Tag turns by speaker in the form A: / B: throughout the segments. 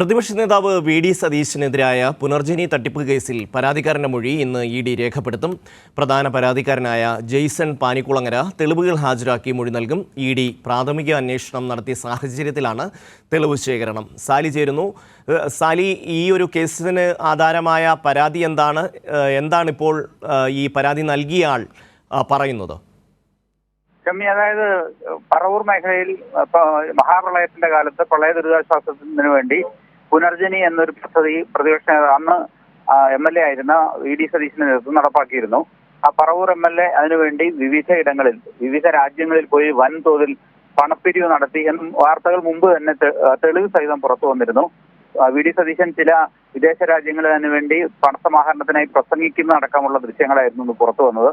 A: പ്രതിപക്ഷ നേതാവ് V D സതീശനെതിരായ Punarjani തട്ടിപ്പ് കേസിൽ പരാതിക്കാരന്റെ മൊഴി ഇന്ന് ഇ ഡി രേഖപ്പെടുത്തും. പ്രധാന പരാതിക്കാരനായ ജെയ്സൺ പാനിക്കുളങ്ങര തെളിവുകൾ ഹാജരാക്കി മൊഴി നൽകും. ഇ ഡി പ്രാഥമിക അന്വേഷണം നടത്തിയ സാഹചര്യത്തിലാണ് തെളിവ് ശേഖരണം. സാലി ചേരുന്നു. സാലി ഈ ഒരു കേസിന് ആധാരമായ പരാതി എന്താണ്? എന്താണിപ്പോൾ ഈ പരാതി നൽകിയ ആൾ പറയുന്നത്?
B: ഷമ്മി അതായത് പറവൂർ മേഖലയിൽ മഹാപ്രളയത്തിന്റെ കാലത്ത് പ്രളയ ദുരിതാശ്വാസത്തിന് വേണ്ടി പുനർജനി എന്നൊരു പദ്ധതി പ്രതിപക്ഷ അന്ന് എം എൽ എ ആയിരുന്ന വി ഡി സതീശിന്റെ നേതൃത്വം നടപ്പാക്കിയിരുന്നു. ആ പറവൂർ എം എൽ എ അതിനുവേണ്ടി വിവിധ ഇടങ്ങളിൽ വിവിധ രാജ്യങ്ങളിൽ പോയി വൻതോതിൽ പണപ്പിരിവ് നടത്തി എന്നും വാർത്തകൾ മുമ്പ് തന്നെ തെളിവ് സഹിതം പുറത്തു വന്നിരുന്നു. വി ഡി സതീശൻ ചില വിദേശ രാജ്യങ്ങളിൽ അതിനുവേണ്ടി പണസമാഹരണത്തിനായി പ്രസംഗിക്കുന്ന അടക്കമുള്ള ദൃശ്യങ്ങളായിരുന്നു പുറത്തു വന്നത്.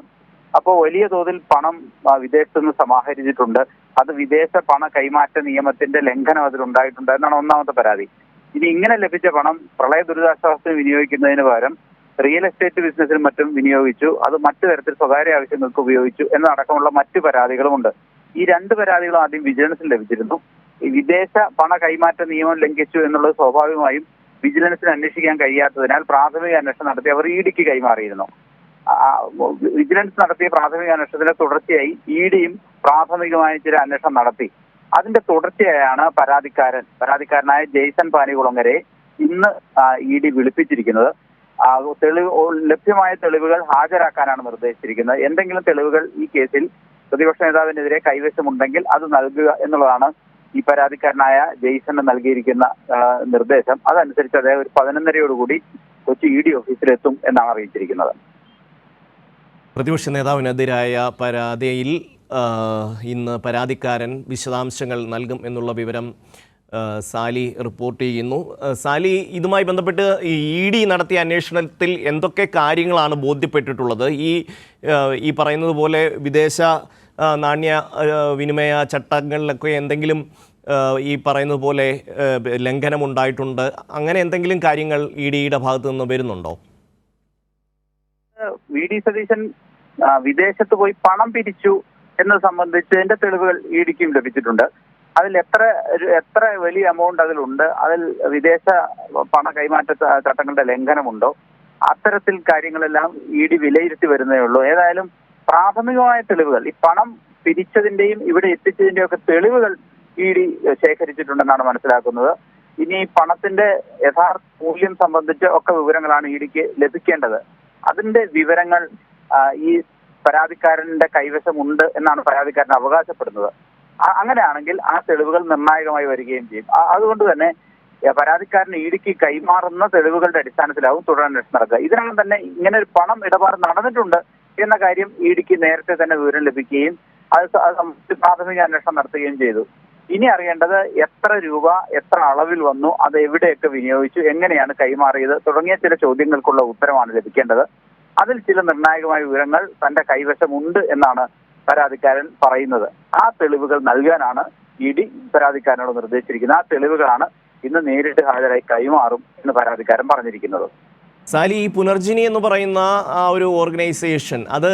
B: അപ്പോൾ വലിയ തോതിൽ പണം വിദേശത്തു നിന്ന് സമാഹരിച്ചിട്ടുണ്ട്. അത് വിദേശ പണ കൈമാറ്റ നിയമത്തിന്റെ ലംഘനം അതിലുണ്ടായിട്ടുണ്ട്. എന്നാണ് ഒന്നാമത്തെ പരാതി. ഇനി ഇങ്ങനെ ലഭിച്ച പണം പ്രളയ ദുരിതാശ്വാസത്തിന് വിനിയോഗിക്കുന്നതിന് പകരം റിയൽ എസ്റ്റേറ്റ് ബിസിനസ്സിൽ മറ്റും വിനിയോഗിച്ചു. അത് മറ്റു തരത്തിൽ സ്വകാര്യ ആവശ്യങ്ങൾക്ക് ഉപയോഗിച്ചു എന്നതടക്കമുള്ള മറ്റു പരാതികളുമുണ്ട് ഈ രണ്ട് പരാതികളും ആദ്യം വിജിലൻസിൽ ലഭിച്ചിരുന്നു. വിദേശ പണ കൈമാറ്റ നിയമം ലംഘിച്ചു എന്നുള്ളത് സ്വാഭാവികമായും വിജിലൻസിന് അന്വേഷിക്കാൻ കഴിയാത്തതിനാൽ പ്രാഥമിക അന്വേഷണം നടത്തി അവർ ഇ ഡിക്ക് കൈമാറിയിരുന്നു. വിജിലൻസ് നടത്തിയ പ്രാഥമിക അന്വേഷണത്തിന്റെ തുടർച്ചയായി ഇ ഡിയും പ്രാഥമികമായ ചില അന്വേഷണം നടത്തി. അതിന്റെ തുടർച്ചയായാണ് പരാതിക്കാരൻ പരാതിക്കാരനായ ജെയ്സൺ പാനികുളങ്ങരെ ഇന്ന് ഇ ഡി വിളിപ്പിച്ചിരിക്കുന്നത്. തെളിവ് ലഭ്യമായ തെളിവുകൾ ഹാജരാക്കാനാണ് നിർദ്ദേശിച്ചിരിക്കുന്നത്. എന്തെങ്കിലും തെളിവുകൾ ഈ കേസിൽ പ്രതിപക്ഷ നേതാവിനെതിരെ കൈവശമുണ്ടെങ്കിൽ അത് നൽകുക എന്നുള്ളതാണ് ഈ പരാതിക്കാരനായ ജെയ്സന് നൽകിയിരിക്കുന്ന നിർദ്ദേശം. അതനുസരിച്ച് അദ്ദേഹം ഒരു പതിനൊന്നരയോടുകൂടി കൊച്ചി ഇ ഡി ഓഫീസിലെത്തും എന്നാണ് അറിയിച്ചിരിക്കുന്നത്.
A: പ്രതിപക്ഷ നേതാവിനെതിരായ പരാതിയിൽ ഇന്ന് പരാതിക്കാരൻ വിശദാംശങ്ങൾ നൽകും എന്നുള്ള വിവരം സാലി റിപ്പോർട്ട് ചെയ്യുന്നു. സാലി ഇതുമായി ബന്ധപ്പെട്ട് ഇ ഡി നടത്തിയ അന്വേഷണത്തിൽ എന്തൊക്കെ കാര്യങ്ങളാണ് ബോധ്യപ്പെട്ടിട്ടുള്ളത്? ഈ ഈ പറയുന്നത് പോലെ വിദേശ നാണ്യ വിനിമയ ചട്ടങ്ങളിലൊക്കെ എന്തെങ്കിലും ഈ പറയുന്നത് പോലെ ആ, ലംഘനം ഉണ്ടായിട്ടുണ്ട്. അങ്ങനെ എന്തെങ്കിലും കാര്യങ്ങൾ ഇ ഡിയുടെ ഭാഗത്തു നിന്ന് വരുന്നുണ്ടോ?
B: വി ഡി സതീശൻ വിദേശത്ത് പോയി പണം പിരിച്ചു. എന്നത് സംബന്ധിച്ചതിന്റെ തെളിവുകൾ ഇ ഡിക്കും ലഭിച്ചിട്ടുണ്ട്. അതിൽ എത്ര എത്ര വലിയ എമൗണ്ട് അതിലുണ്ട് അതിൽ വിദേശ പണ കൈമാറ്റ ചട്ടങ്ങളുടെ ലംഘനമുണ്ടോ അത്തരത്തിൽ കാര്യങ്ങളെല്ലാം ഇ ഡി വിലയിരുത്തി വരുന്നേ ഉള്ളൂ. ഏതായാലും പ്രാഥമികമായ തെളിവുകൾ ഈ പണം പിരിച്ചതിന്റെയും ഇവിടെ എത്തിച്ചതിന്റെയും ഒക്കെ തെളിവുകൾ ഇ ഡി ശേഖരിച്ചിട്ടുണ്ടെന്നാണ് മനസ്സിലാക്കുന്നത്. ഇനി പണത്തിന്റെ യഥാർത്ഥ മൂല്യം സംബന്ധിച്ച് ഒക്കെ വിവരങ്ങളാണ് ഇ ഡിക്ക് ലഭിക്കേണ്ടത്. അതിന്റെ വിവരങ്ങൾ ഈ പരാതിക്കാരന്റെ കൈവശമുണ്ട് എന്നാണ് പരാതിക്കാരൻ അവകാശപ്പെടുന്നത്. അങ്ങനെയാണെങ്കിൽ ആ തെളിവുകൾ നിർണായകമായി വരികയും ചെയ്യും. അതുകൊണ്ട് തന്നെ പരാതിക്കാരൻ ഇടുക്കി കൈമാറുന്ന തെളിവുകളുടെ അടിസ്ഥാനത്തിലാവും തുടരന്വേഷണം നടക്കുക. ഇതിനകം തന്നെ ഇങ്ങനെ ഒരു പണം ഇടപാട് നടന്നിട്ടുണ്ട് എന്ന കാര്യം ഇടുക്കി നേരത്തെ തന്നെ വിവരം ലഭിക്കുകയും അത് പ്രാഥമിക അന്വേഷണം നടത്തുകയും ചെയ്തു. ഇനി അറിയേണ്ടത് എത്ര രൂപ എത്ര അളവിൽ വന്നു അത് എവിടെയൊക്കെ വിനിയോഗിച്ചു എങ്ങനെയാണ് കൈമാറിയത് തുടങ്ങിയ ചില ചോദ്യങ്ങൾക്കുള്ള ഉത്തരമാണ് ലഭിക്കേണ്ടത്. അതിൽ ചില നിർണായകമായ വിവരങ്ങൾ തന്റെ കൈവശമുണ്ട് എന്നാണ് പരാതിക്കാരൻ പറയുന്നത്. ആ തെളിവുകൾ നൽകാനാണ് ഇ ഡി പരാതിക്കാരനോട് നിർദ്ദേശിച്ചിരിക്കുന്നത്. ആ തെളിവുകളാണ് ഇന്ന് നേരിട്ട് ഹാജരായി കൈമാറും എന്ന് പരാതിക്കാരൻ പറഞ്ഞിരിക്കുന്നത്.
A: സാലി ഈ പുനർജിനി എന്ന് പറയുന്ന ആ ഒരു ഓർഗനൈസേഷൻ അത്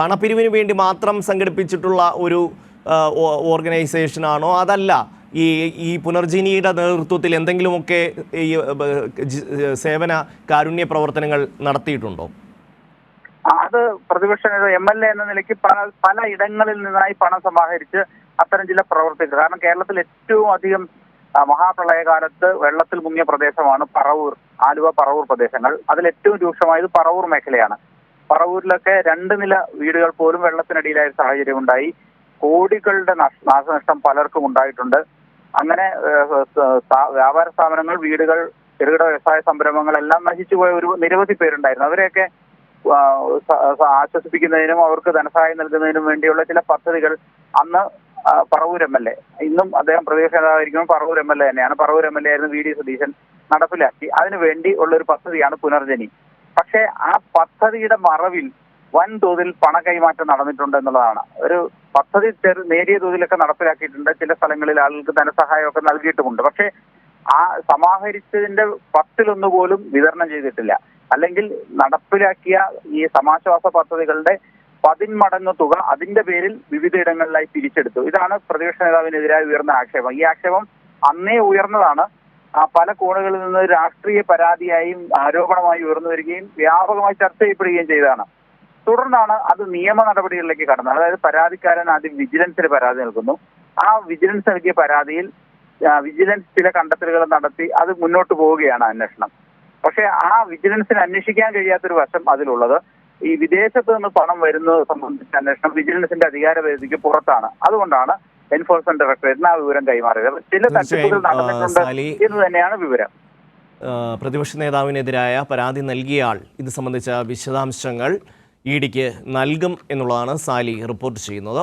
A: പണപ്പിരിവിന് വേണ്ടി മാത്രം സംഘടിപ്പിച്ചിട്ടുള്ള ഒരു ഓർഗനൈസേഷൻ ആണോ? അതല്ല ഈ ഈ പുനർജിനിയുടെ നേതൃത്വത്തിൽ എന്തെങ്കിലുമൊക്കെ ഈ സേവന കാരുണ്യ പ്രവർത്തനങ്ങൾ നടത്തിയിട്ടുണ്ടോ?
B: അത് പ്രതിപക്ഷ നേതാവ് എം എൽ എ എന്ന നിലയ്ക്ക് പല ഇടങ്ങളിൽ നിന്നായി പണം സമാഹരിച്ച് അത്തരം ചില പ്രവർത്തികൾ. കാരണം കേരളത്തിൽ ഏറ്റവും അധികം മഹാപ്രളയകാലത്ത് വെള്ളത്തിൽ മുങ്ങിയ പ്രദേശമാണ് പറവൂർ ആലുവ പറവൂർ പ്രദേശങ്ങൾ. അതിൽ ഏറ്റവും രൂക്ഷമായത് പറവൂർ മേഖലയാണ്. പറവൂരിലൊക്കെ രണ്ട് നില വീടുകൾ പോലും വെള്ളത്തിനടിയിലായ സാഹചര്യം ഉണ്ടായി. കോടികളുടെ നാശനഷ്ടം പലർക്കും ഉണ്ടായിട്ടുണ്ട്. അങ്ങനെ വ്യാപാര സ്ഥാപനങ്ങൾ വീടുകൾ ചെറുകിട വ്യവസായ സംരംഭങ്ങളെല്ലാം നശിച്ചുപോയ ഒരു നിരവധി പേരുണ്ടായിരുന്നു. അവരെയൊക്കെ ആശ്വസിപ്പിക്കുന്നതിനും അവർക്ക് ധനസഹായം നൽകുന്നതിനും വേണ്ടിയുള്ള ചില പദ്ധതികൾ അന്ന് പറവൂർ എം എൽ എ. ഇന്നും അദ്ദേഹം പ്രതിപക്ഷ നേതാവായിരിക്കും പറവൂർ എം എൽ എ തന്നെയാണ്. പറവൂർ എം എൽ എ ആയിരുന്നു വി ഡി സതീശൻ നടപ്പിലാക്കി. അതിനു വേണ്ടി ഉള്ള ഒരു പദ്ധതിയാണ് പുനർജനി. പക്ഷേ ആ പദ്ധതിയുടെ മറവിൽ വൻതോതിൽ പണ കൈമാറ്റം നടന്നിട്ടുണ്ട് എന്നുള്ളതാണ്. ഒരു പദ്ധതി ചെറു നേരിയ തോതിലൊക്കെ നടപ്പിലാക്കിയിട്ടുണ്ട്. ചില സ്ഥലങ്ങളിൽ ആളുകൾക്ക് ധനസഹായമൊക്കെ നൽകിയിട്ടുമുണ്ട്. പക്ഷേ ആ സമാഹരിച്ചതിന്റെ പത്തിലൊന്നു പോലും വിതരണം ചെയ്തിട്ടില്ല. അല്ലെങ്കിൽ നടപ്പിലാക്കിയ ഈ സമാശ്വാസ പദ്ധതികളുടെ പതിന്മടങ്ങ് തുക അതിന്റെ പേരിൽ വിവിധയിടങ്ങളിലായി പിരിച്ചെടുത്തു. ഇതാണ് പ്രതിപക്ഷ നേതാവിനെതിരായി ഉയർന്ന ആക്ഷേപം. ഈ ആക്ഷേപം അന്നേ ഉയർന്നതാണ്. പല കോണുകളിൽ നിന്ന് രാഷ്ട്രീയ പരാതിയായും ആരോപണമായി ഉയർന്നു വരികയും വ്യാപകമായി ചർച്ച ചെയ്യപ്പെടുകയും ചെയ്തതാണ്. തുടർന്നാണ് അത് നിയമ നടപടികളിലേക്ക് കടന്നത്. അതായത് പരാതിക്കാരൻ ആദ്യം വിജിലൻസിന് പരാതി നൽകുന്നു. ആ വിജിലൻസ് നൽകിയ പരാതിയിൽ വിജിലൻസ് ചില കണ്ടെത്തലുകൾ നടത്തി അത് മുന്നോട്ട് പോവുകയാണ് അന്വേഷണം. പക്ഷേ ആ വിജിലൻസിന് അന്വേഷിക്കാൻ കഴിയാത്തൊരു വശം അതിലുള്ളത്. ഈ വിദേശത്ത് നിന്ന് പണം വരുന്നത് സംബന്ധിച്ച അന്വേഷണം വിജിലൻസിന്റെ അധികാര പരിധിക്ക് പുറത്താണ്. അതുകൊണ്ടാണ് എൻഫോഴ്സ്മെന്റ് ഡയറക്ടറേറ്റിന് ആ വിവരം കൈമാറിയത്. ചില തട്ടിപ്പുകൾ നടന്നിട്ടുണ്ട് എന്ന് തന്നെയാണ് വിവരം.
A: പ്രതിപക്ഷ നേതാവിനെതിരായ പരാതി നൽകിയ ആൾ ഇത് സംബന്ധിച്ച വിശദാംശങ്ങൾ ഇ ഡിക്ക് നൽകും എന്നുള്ളതാണ് സാലി റിപ്പോർട്ട് ചെയ്യുന്നത്.